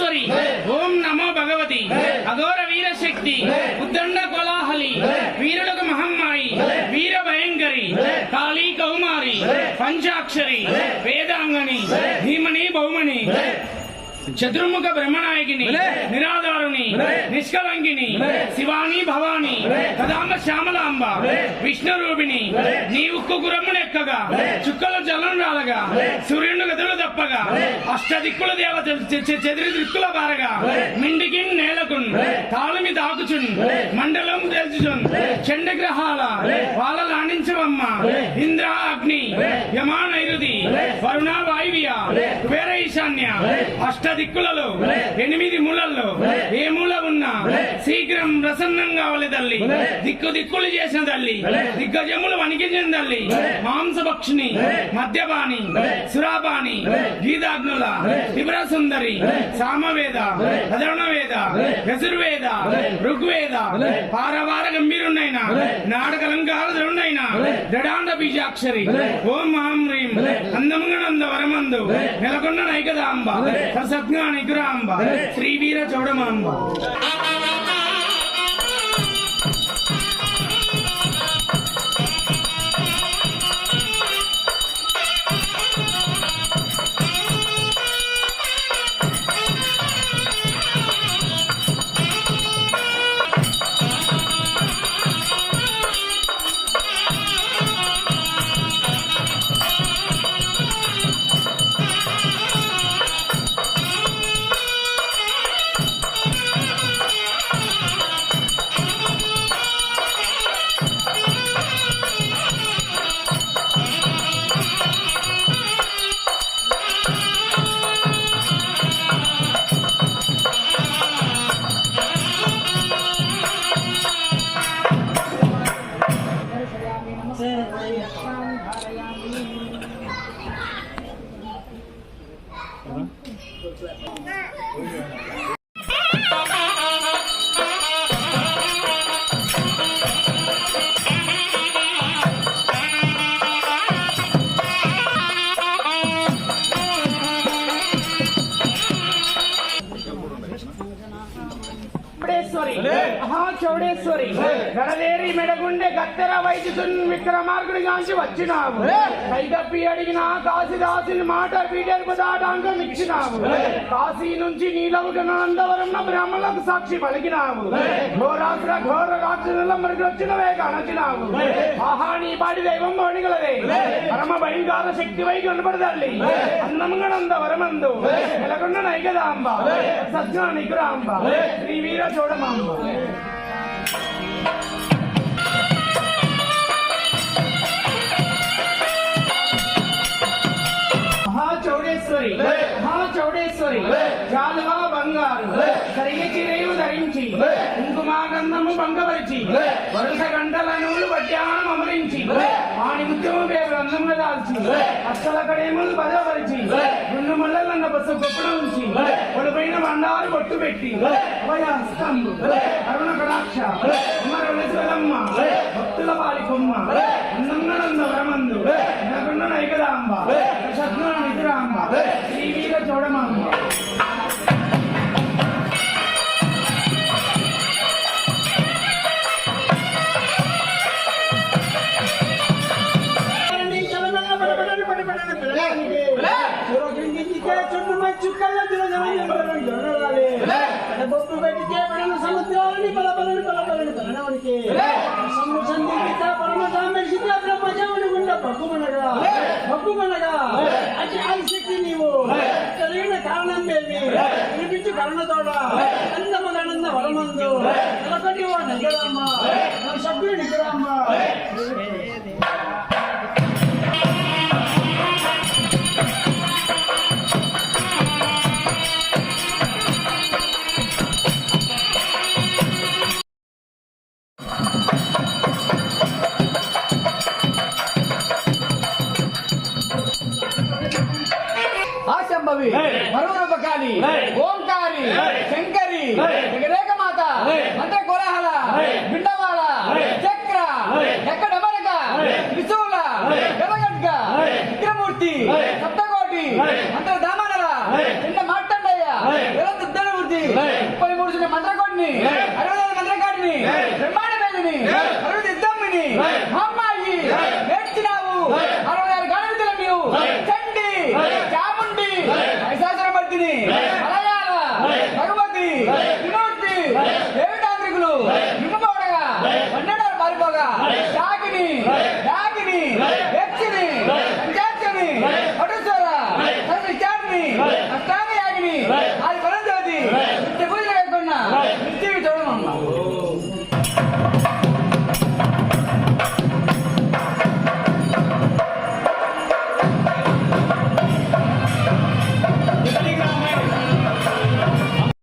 చౌడేశ్వరి ఓం నమో భగవతి. అఘోర వీర శక్తి ఉద్దండ కోలాహలి. వీరులకు మహమ్మాయి వీర భయంకరి. కాళీ కౌమారి. పంచాక్షరి. వేదాంగని. ధీమని బహుమని. చతుర్ముఖ బ్రహ్మనాయకిని నిరాధారుని నిష్కలంకిని శివాని భవాని కదాంబ శ్యామలాంబ విష్ణు రూపిణి నీ ఉక్కు గురమ్మునెక్కగా చుక్కల జలం రాలగా సూర్యుడు గదులు తప్పగా అష్ట దిక్కుల చె- చెదిరి దిక్కుల బారగా మిండికి నేలకున్ తాళమి దాకుచున్ మండలం తెలుచుచున్ చండగ్రహాల వాళ్ళ లాండించవమ్మ ఇంద్ర అగ్ని యమా నైరుతి వరుణ వాయువ్య కుబేర ఈశాన్య అష్ట దిక్కులలో ఎనిమిది మూలల్లో ఏ శీఘ్రం ప్రసన్నం కావాలి తల్లి. దిక్కు దిక్కులు చేసిన తల్లి. దిగ్గజములు వణికించిన తల్లి. మాంసభక్షిణి మద్యపాని సురాపాని గీతాగ్నుల వివర సుందరి సామవేద అధర్ణవేద యజుర్వేద ఋగ్వేద పారవార గంభీరున్నైన నాడకలంకార ద్రోణైన దడాండ బీజాక్షరి ఓం మాం హ్రీం అందముగనంద వరమందు నెలకొండ నైకదాంబ సజ్ఞా నిగ్రహాంబ శ్రీవీర చౌడమాంబ. 这是紫的 మహా చౌడేశ్వరి గడదేరి మెడగుండె గత్తెర వైద్యుతున్ విక్రమార్కుడి గాంచి వచ్చినావు. కైగప్పి అడిగిన కాశీదాసుని మాట పీటెరుపు దాటాంకం ఇచ్చినావు. కాశీ నుంచి నీలవు గణనందవరం బ్రాహ్మణులకు సాక్షి పలికినావు. ఘోరాసుర ఘోర రాక్షసుల మరికి వచ్చినవే కనచినావు. ఆహా నీ పాటి దైవం బడిగలదే పరమ భయంకర శక్తి వై కనపడదల్లి అందముగనంద వరమందు నెలకొండ నైకదాంబ. సజ్ఞా నిగ్రహాంబ శ్రీ వీర வீராஜோட மாமா மகா சௌடேஸ்வரி மகா சௌடேஸ்வரி ஜாலவா బంగారు సరిగి చిరేవు ధరించి కుంకుమాగంధము భంగపరిచి వరుస గంటల నూలు పట్యానం అమరించి వాణి ముత్యము పేరు అందముగా దాల్చి అక్కల కడేములు భద్రపరిచి రెండు ముళ్ళన్న బస్సు గొప్పన ఉంచి ఒడిపైన బండారు బొట్టు పెట్టి అభయ హస్తంబు అరుణ కటాక్ష అమరమ్మ భక్తుల పాలి కొమ్మ అన్నంగనంద వరమందు నగుండ నైకదాంబ శత్రుల నిద్రాంబ శ్రీ వీర చౌడమాంబ நிக்கிறாமா சப்ஜெக்ட் நிக்கிறாமா ஆசம்பவி மருவன பக்காலி ஓம்காரி சங்கரி అంటే కోలాహల బిండవాడ చక్ర ఎక్కడ అమరక త్రిశూల గదగడ్గ విక్రమూర్తి సప్తకోటి అంటే దామనల నిన్న మాట్లాడయ్య ఇరవై ఉద్దరమూర్తి ముప్పై మూడు చిన్న మంత్రకోటిని అరవై ఐదు మంత్రకాటిని బ్రహ్మాండ మేదిని అరవై ఇద్దమ్మిని అమ్మ